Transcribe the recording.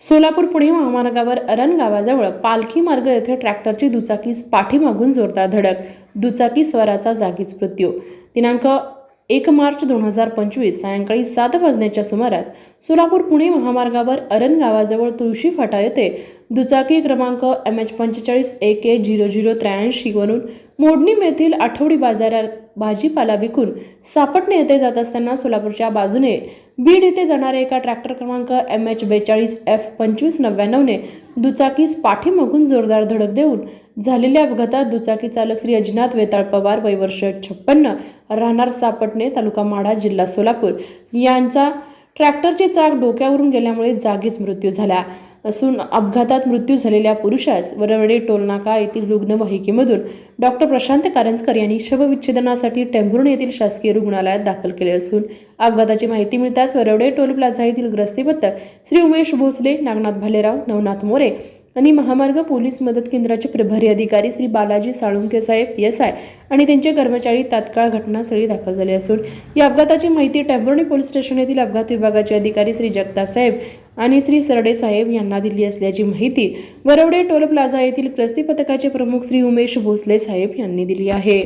सोलापूर पुणे महामार्गावर अरण गावाजवळ पालखी मार्ग येथे ट्रॅक्टरची दुचाकीस पाठीमागून जोरदार धडक दुचाकी स्वराचा जागीच मृत्यू. दिनांक एक मार्च दोन हजार पंचवीस सायंकाळी सात वाजण्याच्या सुमारास सोलापूर पुणे महामार्गावर अरण गावाजवळ तुळशी फाटा येथे दुचाकी क्रमांक एम एच पंचेचाळीस एक ए झिरो झिरो त्र्याऐंशीवरून मोडणी येथील आठवडी बाजारात भाजीपाला विकून सापटणे येथे जात असताना सोलापूरच्या बाजूने बीड येथे जाणाऱ्या एका ट्रॅक्टर क्रमांक एम एच बेचाळीस एफ पंचवीस नव्याण्णवने दुचाकीस पाठीमागून जोरदार धडक देऊन झालेल्या अपघातात दुचाकी चालक श्री अजिनाथ वेताळ पवार वय वर्ष छप्पन्न राहणार सापटणे तालुका माढा जिल्हा सोलापूर यांचा ट्रॅक्टरचे चाक डोक्यावरून गेल्यामुळे जागीच मृत्यू झाला. असून अपघातात मृत्यू झालेल्या पुरुषास वरवडे टोलनाका येथील रुग्णवाहिकेमधून डॉक्टर प्रशांत कारंजकर यांनी शवविच्छेदनासाठी टेंभुर्णी येथील शासकीय रुग्णालयात दाखल केले असून अपघाताची माहिती मिळताच वरवडे टोल प्लाझा येथील ग्रस्तीबद्दल श्री उमेश भोसले नागनाथ भालेराव नवनाथ मोरे आणि महामार्ग पोलीस मदत केंद्राचे प्रभारी अधिकारी श्री बालाजी साळुंके साहेब एस आय आणि त्यांचे कर्मचारी तात्काळ घटनास्थळी दाखल झाले असून या अपघाताची माहिती टेंभुर्णी पोलीस स्टेशन येथील अपघात विभागाचे अधिकारी श्री जगताप साहेब आणि श्री सरडे साहेब यांना दिली असल्याची माहिती वरवडे टोल प्लाझा येथील प्रस्ती पथकाचे प्रमुख श्री उमेश भोसले साहेब यांनी दिली आहे.